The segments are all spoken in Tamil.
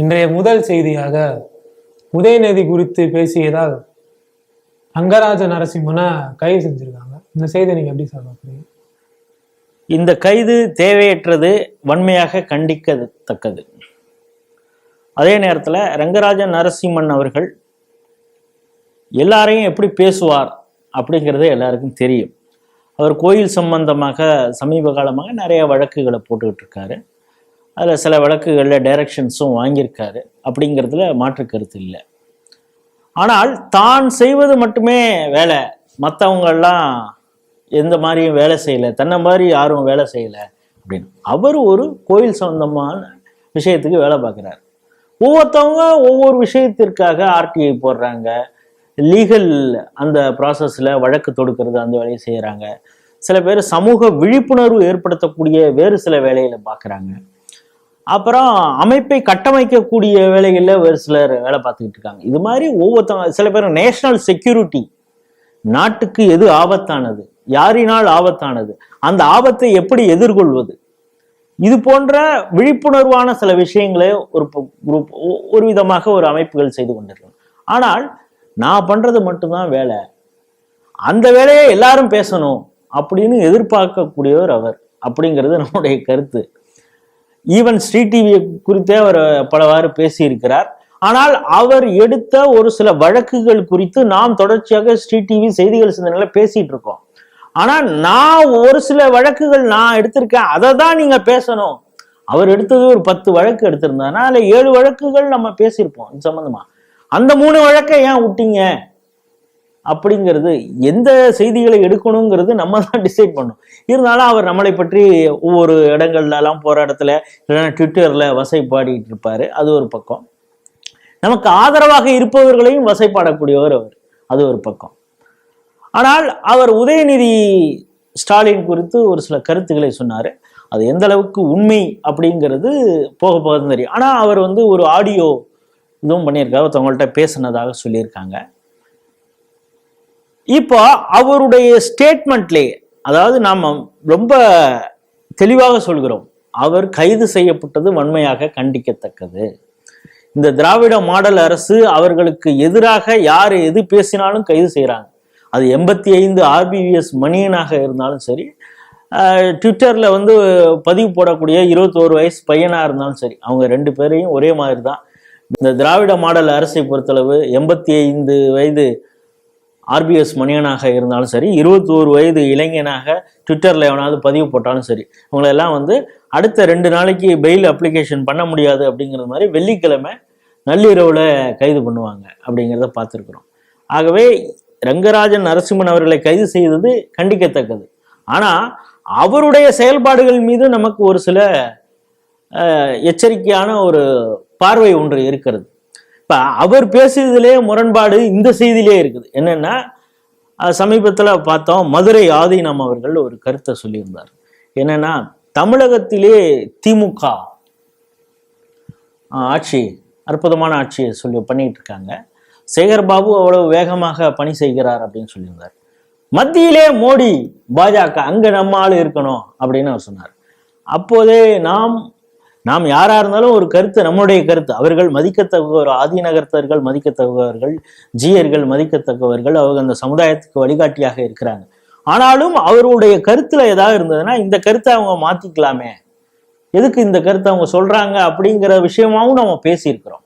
இன்றைய முதல் செய்தியாக உதயநிதி குறித்து பேசியதால் அங்கராஜ நரசிம்மனை கைது செஞ்சிருக்காங்க. இந்த செய்தி நீங்க எப்படி சொல்ல இந்த கைது தேவையற்றது வன்மையாக கண்டிக்கத்தக்கது. அதே நேரத்தில் ரங்கராஜன் நரசிம்மன் அவர்கள் எல்லாரையும் எப்படி பேசுவார் அப்படிங்கிறது எல்லாருக்கும் தெரியும். அவர் கோயில் சம்பந்தமாக சமீப காலமாக நிறைய வழக்குகளை போட்டுக்கிட்டு இருக்காரு. அதில் சில வழக்குகளில் டைரக்ஷன்ஸும் வாங்கியிருக்காரு. அப்படிங்கிறதுல மாற்று கருத்து இல்லை. ஆனால் தான் செய்வது மட்டுமே வேலை. மற்றவங்கெல்லாம் எந்த மாதிரியும் வேலை செய்யலை. தன்னை மாதிரி யாரும் வேலை செய்யலை அப்படின்னு. அவர் ஒரு கோயில் சம்பந்தமான விஷயத்துக்கு வேலை பார்க்குறாரு. ஒவ்வொருத்தவங்க ஒவ்வொரு விஷயத்திற்காக ஆர்டிஐ போடுறாங்க. லீகல் அந்த ப்ராசஸில் வழக்கு தொடுக்கிறது அந்த வேலையை செய்கிறாங்க சில பேர் சமூக விழிப்புணர்வு ஏற்படுத்தக்கூடிய வேறு சில வேலைகளை பார்க்குறாங்க. அப்புறம் அமைப்பை கட்டமைக்கக்கூடிய வேலைகளில் ஒரு சிலர் வேலை பார்த்துக்கிட்டு இருக்காங்க. இது மாதிரி ஒவ்வொருத்தவங்க சில பேர் நேஷனல் செக்யூரிட்டி நாட்டுக்கு எது ஆபத்தானது யாரினால் ஆபத்தானது அந்த ஆபத்தை எப்படி எதிர்கொள்வது? இது போன்ற விழிப்புணர்வான சில விஷயங்களை ஒரு குரூப் ஒரு விதமாக ஒரு அமைப்புகள் செய்து கொண்டிருக்கணும் ஆனால் நான் பண்றது மட்டும்தான் வேலை. அந்த வேலையை எல்லாரும் பேசணும் அப்படின்னு எதிர்பார்க்கக்கூடியவர் அவர் அப்படிங்கிறது நம்முடைய கருத்து. ஈவன் ஸ்ரீ டிவி குறித்தே அவர் பலவாறு பேசியிருக்கிறார். ஆனால் அவர் எடுத்த ஒரு சில வழக்குகள் குறித்து நாம் தொடர்ச்சியாக ஸ்ரீ டிவி செய்திகள் சிந்தனையில பேசிட்டு இருக்கோம். ஆனா நான் ஒரு சில வழக்குகள் நான் எடுத்திருக்கேன். அதை தான் நீங்க பேசணும். அவர் எடுத்தது ஒரு பத்து வழக்கு எடுத்திருந்தாருன்னா அதுல ஏழு வழக்குகள் நம்ம பேசியிருப்போம். இது சம்பந்தமா. அந்த மூணு வழக்கை ஏன் விட்டீங்க? அப்படிங்கிறது எந்த செய்திகளை எடுக்கணுங்கிறது நம்ம தான் டிசைட் பண்ணும் இருந்தாலும் அவர் நம்மளை பற்றி ஒவ்வொரு இடங்கள்லாம் போராட்டத்தில் இடத்துல இல்லைன்னா ட்விட்டரில் வசைப்பாடிட்டு இருப்பாரு. அது ஒரு பக்கம். நமக்கு ஆதரவாக இருப்பவர்களையும் வசைப்பாடக்கூடியவர் அவர். அது ஒரு பக்கம். ஆனால் அவர் உதயநிதி ஸ்டாலின் குறித்து ஒரு சில கருத்துக்களை சொன்னார். அது எந்த அளவுக்கு உண்மை அப்படிங்கிறது போக போக தெரியும். ஆனால் அவர் வந்து ஒரு ஆடியோ இதுவும் பண்ணியிருக்காரு. ஒருத்தவங்கள்ட்ட பேசுனதாக சொல்லியிருக்காங்க. இப்போ அவருடைய ஸ்டேட்மெண்ட்லே அதாவது நாம் ரொம்ப தெளிவாக சொல்கிறோம் அவர் கைது செய்யப்பட்டது வன்மையாக கண்டிக்கத்தக்கது. இந்த திராவிட மாடல் அரசு அவர்களுக்கு எதிராக யார் எது பேசினாலும் கைது செய்கிறாங்க. அது எண்பத்தி ஐந்து ஆர்பிவிஎஸ் மணியனாக இருந்தாலும் சரி ட்விட்டரில் வந்து பதிவு போடக்கூடிய இருபத்தோரு வயசு பையனாக இருந்தாலும் சரி அவங்க ரெண்டு பேரையும் ஒரே மாதிரி தான் இந்த திராவிட மாடல் அரசை பொறுத்தளவு எண்பத்தி ஐந்து வயது ஆர்பிஎஸ் மணியனாக இருந்தாலும் சரி இருபத்தோரு வயது இளைஞனாக ட்விட்டரில் எவனாவது பதிவு போட்டாலும் சரி இவங்களெல்லாம் வந்து அடுத்த ரெண்டு நாளைக்கு பெயில் அப்ளிகேஷன் பண்ண முடியாது அப்படிங்கிறது மாதிரி வெள்ளிக்கிழமை நள்ளிரவில் கைது பண்ணுவாங்க அப்படிங்கிறத பார்த்துருக்குறோம். ஆகவே ரங்கராஜன் நரசிம்மன் அவர்களை கைது செய்தது கண்டிக்கத்தக்கது. ஆனால் அவருடைய செயல்பாடுகள் மீது நமக்கு ஒரு சில எச்சரிக்கையான ஒரு பார்வை ஒன்று இருக்கிறது. இப்போ அவர் பேசியதுலேயே முரண்பாடு இந்த செய்தியிலே இருக்குது. என்னன்னா சமீபத்துல பார்த்தோம் மதுரை ஆதீனம் அவர்கள் ஒரு கருத்தை சொல்லியிருந்தார். என்னன்னா தமிழகத்திலே திமுக ஆட்சி அற்புதமான ஆட்சியை சொல்லி பண்ணிட்டு இருக்காங்க. சேகர் பாபு அவ்வளவு வேகமாக பணி செய்கிறார் அப்படின்னு சொல்லியிருந்தார். மத்தியிலே மோடி பாஜக அங்க நம்ம ஆள் இருக்கணும் அப்படின்னு அவர் சொன்னார். அப்போதே நாம் நாம் யாரா இருந்தாலும் ஒரு கருத்து நம்முடைய கருத்து. அவர்கள் மதிக்கத்தக்கவர் ஆதிநகர்த்தர்கள் மதிக்கத்தக்கவர்கள் ஜீயர்கள் மதிக்கத்தக்கவர்கள் அவங்க அந்த சமுதாயத்துக்கு வழிகாட்டியாக இருக்கிறாங்க. ஆனாலும் அவருடைய கருத்துல ஏதாவது இருந்ததுன்னா இந்த கருத்தை அவங்க மாத்திக்கலாமே. எதுக்கு இந்த கருத்தை அவங்க சொல்றாங்க அப்படிங்கிற விஷயமாவும் நம்ம பேசியிருக்கிறோம்.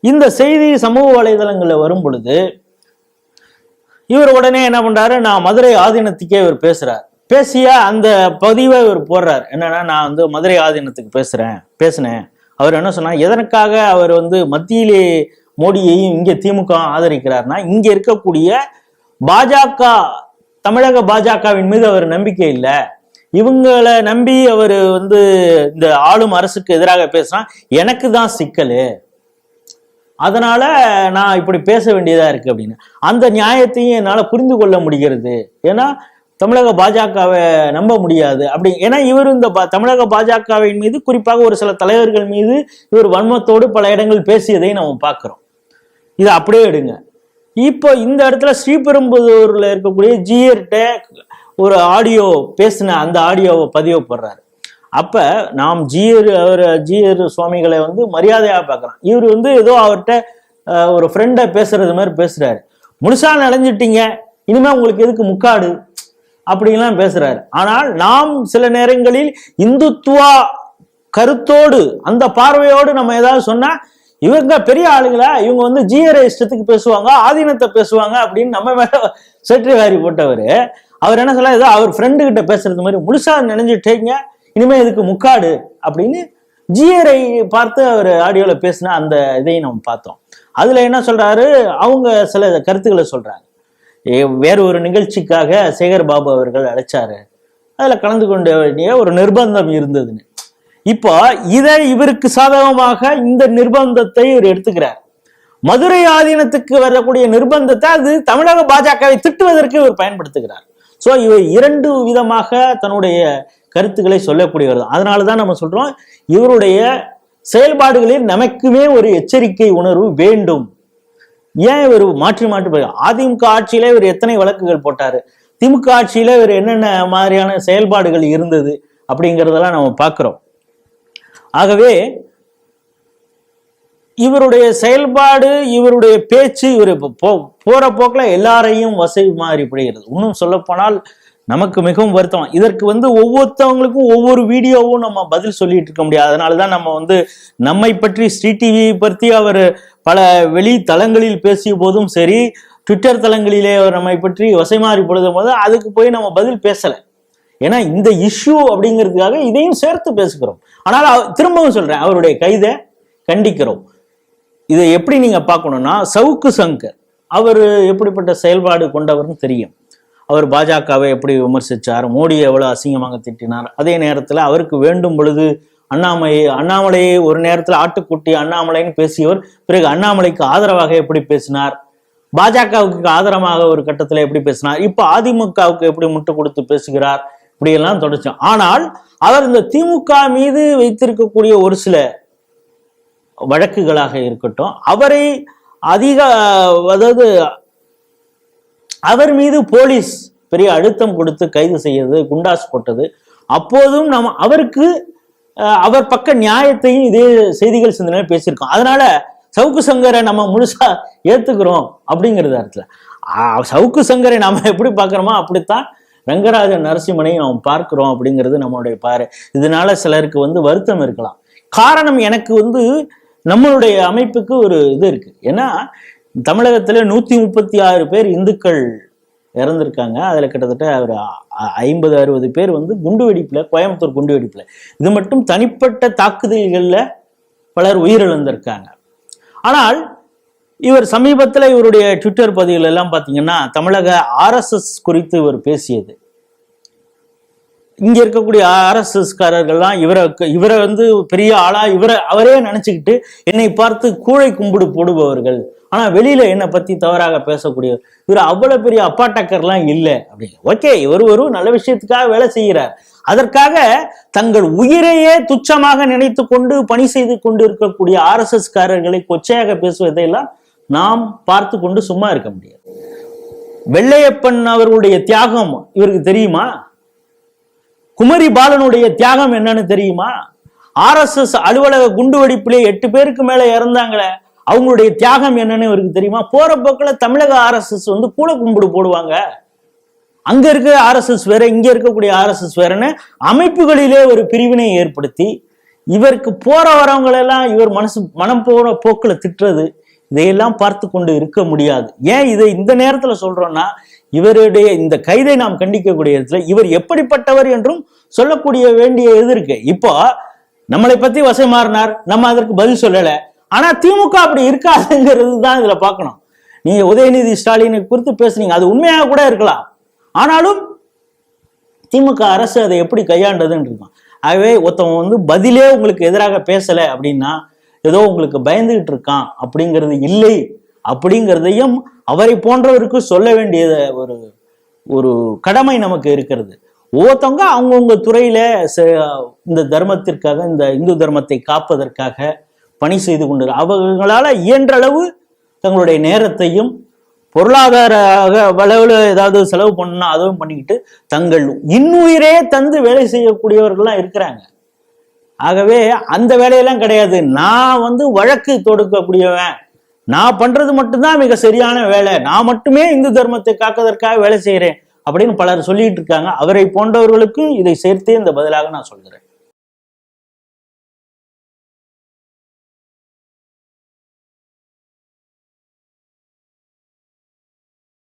இந்த செய்தி சமூக வலைதளங்களில் வரும் பொழுது இவர் உடனே என்ன பண்றாரு நான் மதுரை ஆதீனத்துக்கே இவர் பேசுறார். பேசிய அந்த பதிவை இவர் போடுறார். என்னன்னா நான் வந்து மதுரை ஆதீனத்துக்கு பேசுறேன் பேசினேன். அவர் என்ன சொன்னா எதற்காக அவர் வந்து மத்தியிலே மோடியையும் இங்கே திமுக ஆதரிக்கிறார்னா இங்க இருக்கக்கூடிய பாஜக தமிழக பாஜகவின் மீது அவர் நம்பிக்கை இல்லை. இவங்களை நம்பி அவர் வந்து இந்த ஆளும் அரசுக்கு எதிராக பேசுனா எனக்கு தான் சிக்கல். அதனால நான் இப்படி பேச வேண்டியதா இருக்கு அப்படின்னு. அந்த நியாயத்தையும் என்னால் புரிந்து கொள்ள முடிகிறது. ஏன்னா தமிழக பாஜகவை நம்ப முடியாது. அப்படி ஏன்னா இவர் இந்த பா- தமிழக பாஜகவின் மீது குறிப்பாக ஒரு சில தலைவர்கள் மீது இவர் வன்மத்தோடு பல இடங்கள் பேசியதை நம்ம பார்க்குறோம். இதை அப்படியே எடுங்க. இப்போ இந்த இடத்துல ஸ்ரீபெரும்புதூரில் இருக்கக்கூடிய ஜிஎர்கிட்ட ஒரு ஆடியோ பேசின அந்த ஆடியோவை பதிவு போடுறாரு நாம் ஜீயர் அவர் ஜீயர் சுவாமிகளை வந்து மரியாதையாக பார்க்குறோம். இவர் வந்து ஏதோ அவர்கிட்ட ஒரு ஃப்ரெண்டை பேசுறது மாதிரி பேசுறாரு. முழுசா நினைஞ்சிட்டீங்க. இனிமேல் உங்களுக்கு எதுக்கு முக்காடு? அப்படின்லாம் பேசுறாரு. ஆனால் நாம் சில நேரங்களில் இந்துத்துவா கருத்தோடு அந்த பார்வையோடு நம்ம ஏதாவது சொன்னா இவங்க பெரிய ஆளுங்களா? இவங்க வந்து ஜீயரை இஷ்டத்துக்கு பேசுவாங்க ஆதீனத்தை பேசுவாங்க அப்படின்னு நம்ம மேல செற்றி வாரி போட்டவர். அவர் என்ன சொல்ல ஏதோ அவர் ஃப்ரெண்டு கிட்ட பேசுறது மாதிரி முழுசா நினைஞ்சிட்டீங்க இனிமே இதுக்கு முக்காடு அப்படின்னு ஜியரை பார்த்து அவர் ஆடியோல பேசின அந்த இதையும் நம்ம பார்த்தோம். அதுல என்ன சொல்றாரு? அவங்க சில கருத்துக்களை சொல்றாங்க. வேறு ஒரு நிகழ்ச்சிக்காக சேகர் பாபு அவர்கள் அழைச்சாரு. அதில் கலந்து கொண்ட வேண்டிய ஒரு நிர்பந்தம் இருந்ததுன்னு. இப்போ இதை இவருக்கு சாதகமாக இந்த நிர்பந்தத்தை இவர் எடுத்துக்கிறார். மதுரை ஆதீனத்துக்கு வரக்கூடிய நிர்பந்தத்தை அது தமிழக பாஜகவை திட்டுவதற்கு இவர் பயன்படுத்துகிறார். ஸோ இவர் இரண்டு விதமாக தன்னுடைய கருத்துக்களை சொல்லக்கூடியவர் தான். அதனால தான் நம்ம சொல்றோம் இவருடைய செயல்பாடுகளில் நமக்குமே ஒரு எச்சரிக்கை உணர்வு வேண்டும். ஏன் இவர் மாற்றி மாற்றி அதிமுக ஆட்சியில இவர் எத்தனை வழக்குகள் போட்டாரு? திமுக ஆட்சியில இவர் என்னென்ன மாதிரியான செயல்பாடுகள் இருந்தது அப்படிங்கிறதெல்லாம் நம்ம பார்க்கிறோம். ஆகவே இவருடைய செயல்பாடு இவருடைய பேச்சு இவர் இப்போ போ போற போக்குல எல்லாரையும் வசதி மாதிரி பிடிக்கிறது இன்னும் சொல்லப்போனால் நமக்கு மிகவும் வருத்தம். இதற்கு வந்து ஒவ்வொருத்தவங்களுக்கும் ஒவ்வொரு வீடியோவும் நம்ம பதில் சொல்லிட்டு இருக்க முடியாது. அதனால தான் நம்ம வந்து நம்மை பற்றி ஸ்ரீ டிவியை பற்றி அவர் பல வெளி தளங்களில் பேசிய போதும் சரி ட்விட்டர் தளங்களிலே அவர் நம்மை பற்றி வசைமாறி பொழுதும் போது அதுக்கு போய் நம்ம பதில் பேசலை. ஏன்னா இந்த இஷ்யூ அப்படிங்கிறதுக்காக இதையும் சேர்த்து பேசுகிறோம். ஆனால் அவ- திரும்பவும் சொல்றேன் அவருடைய கைதை கண்டிக்கிறோம். இதை எப்படி நீங்க பார்க்கணும்னா சவுக்கு சங்கர் அவர் எப்படிப்பட்ட செயல்பாடு கொண்டவர்னு தெரியும். அவர் பாஜகவை எப்படி விமர்சித்தார் மோடியை எவ்வளோ அசிங்கமாக திட்டினார்? அதே நேரத்தில் அவருக்கு வேண்டும் பொழுது அண்ணாமலை அண்ணாமலையை ஒரு நேரத்தில் ஆட்டுக்குட்டி அண்ணாமலைன்னு பேசியவர் பிறகு அண்ணாமலைக்கு ஆதரவாக எப்படி பேசினார்? பாஜகவுக்கு ஆதரவாக ஒரு கட்டத்தில் எப்படி பேசினார்? இப்போ அதிமுகவுக்கு எப்படி முட்டு கொடுத்து பேசுகிறார்? இப்படியெல்லாம் தொடர்ச்சோம் ஆனால் அவர் இந்த திமுக மீது வைத்திருக்கக்கூடிய ஒரு சில வழக்குகளாக இருக்கட்டும் அவரை அதிக அதாவது அவர் மீது போலீஸ் பெரிய அழுத்தம் கொடுத்து கைது செய்யறது குண்டாஸ் போட்டது. அப்போதும் நம்ம அவருக்கு அவர் பக்க நியாயத்தையும் இதே செய்திகள் சிந்தனை பேசியிருக்கோம். அதனால சவுக்கு சங்கரை நம்ம முழுசா ஏத்துக்கிறோம் அப்படிங்கிறது அர்த்தத்தில். சவுக்கு சங்கரை நாம எப்படி பார்க்கறோமோ அப்படித்தான் ரங்கராஜன் நரசிம்மனையும் நாம் பார்க்கிறோம் அப்படிங்கிறது நம்மளுடைய பாரு இதனால சிலருக்கு வந்து வருத்தம் இருக்கலாம். காரணம் எனக்கு வந்து நம்மளுடைய அமைப்புக்கு ஒரு இது இருக்கு. ஏன்னா தமிழகத்துல நூத்தி முப்பத்தி ஆறு பேர் இந்துக்கள் இறந்திருக்காங்க. அதுல கிட்டத்தட்ட ஒரு ஐம்பது அறுபது பேர் வந்து குண்டு வெடிப்புல கோயம்புத்தூர் குண்டு வெடிப்புல. இது மட்டும் தனிப்பட்ட தாக்குதல்கள்ல பலர் உயிரிழந்திருக்காங்க. ஆனால் இவர் சமீபத்துல இவருடைய ட்விட்டர் பதிவுகள் எல்லாம் பாத்தீங்கன்னா தமிழக ஆர்எஸ்எஸ் குறித்து இவர் பேசியது. இங்க இருக்கக்கூடிய ஆர்எஸ்எஸ்காரர்கள்லாம் இவரை இவரை வந்து பெரிய ஆளா இவரை அவரே நினச்சிக்கிட்டு என்னை பார்த்து கூழை கும்பிடு போடுபவர்கள். ஆனா வெளியில என்னை பத்தி தவறாக பேசக்கூடியவர் இவர் அவ்வளவு பெரிய அப்பா டக்கர்லாம் இல்லை அப்படின்னு. ஓகே இவர் ஒரு நல்ல விஷயத்துக்காக வேலை செய்கிறார். அதற்காக தங்கள் உயிரையே துச்சமாக நினைத்து கொண்டு பணி செய்து கொண்டு இருக்கக்கூடிய ஆர்எஸ்எஸ் காரர்களை கொச்சையாக பேசுவதையெல்லாம் நாம் பார்த்து கொண்டு சும்மா இருக்க முடியாது. வெள்ளையப்பன் அவர்களுடைய தியாகம் இவருக்கு தெரியுமா? குமரி பாலனுடைய தியாகம் என்னன்னு தெரியுமா? ஆர்எஸ்எஸ் அலுவலக குண்டுவெடிப்பிலே எட்டு பேருக்கு மேல இறந்தாங்களே. அவங்களுடைய தியாகம் என்னன்னு இவருக்கு தெரியுமா? போற போக்கில் தமிழக ஆர்எஸ்எஸ் வந்து கூட கும்பிடு போடுவாங்க. அங்க இருக்க ஆர்எஸ்எஸ் வேற இங்க இருக்கக்கூடிய ஆர்எஸ்எஸ் வேறன்னு அமைப்புகளிலே ஒரு பிரிவினை ஏற்படுத்தி இவருக்கு போற வரவங்களெல்லாம் இவர் மனசு மனம் போற போக்கில் திட்டுறது இதையெல்லாம் பார்த்து கொண்டு இருக்க முடியாது. ஏன் இதை இந்த நேரத்துல சொல்றோம்னா இவருடைய இந்த கைதை நாம் கண்டிக்கக்கூடிய இடத்துல இவர் எப்படிப்பட்டவர் என்றும் சொல்லக்கூடிய வேண்டிய இது இருக்கு? இப்போ நம்மளை பத்தி வசை மாறினார் நம்ம அதற்கு பதில் சொல்லலை. ஆனா திமுக அப்படி இருக்காதுங்கிறது தான் இதுல பார்க்கணும். நீங்க உதயநிதி ஸ்டாலினை குறித்து பேசுனீங்க அது உண்மையாக கூட இருக்கலாம். ஆனாலும் திமுக அரசு அதை எப்படி கையாண்டதுன்னு இருக்கும். ஆகவே ஒருத்தவன் வந்து பதிலே உங்களுக்கு எதிராக பேசல அப்படின்னா ஏதோ உங்களுக்கு பயந்துகிட்டு இருக்கான் அப்படிங்கிறது இல்லை. அப்படிங்கிறதையும் அவரை போன்றவருக்கு சொல்ல வேண்டிய ஒரு ஒரு கடமை நமக்கு இருக்கிறது. ஒவ்வொருத்தவங்க அவங்கவுங்க துறையில ச- இந்த தர்மத்திற்காக இந்த இந்து தர்மத்தை காப்பதற்காக பணி செய்து கொண்டு அவங்களால இயன்ற அளவு தங்களுடைய நேரத்தையும் பொருளாதார அளவில் ஏதாவது செலவு பண்ணா அதுவும் பண்ணிக்கிட்டு தங்கள் இன்னுயிரே தந்து வேலை செய்யக்கூடியவர்கள்லாம் இருக்கிறாங்க. ஆகவே அந்த வேலையெல்லாம் கிடையாது. நான் வந்து வழக்கு தொடுக்கக்கூடியவன். நான் பண்றது மட்டும்தான் மிக சரியான வேலை. நான் மட்டுமே இந்து தர்மத்தை காப்பதற்காக வேலை செய்கிறேன் அப்படின்னு பலர் சொல்லிட்டு இருக்காங்க. அவரை போன்றவர்களுக்கும் இதை சேர்த்தே இந்த பதிலாக நான் சொல்கிறேன்.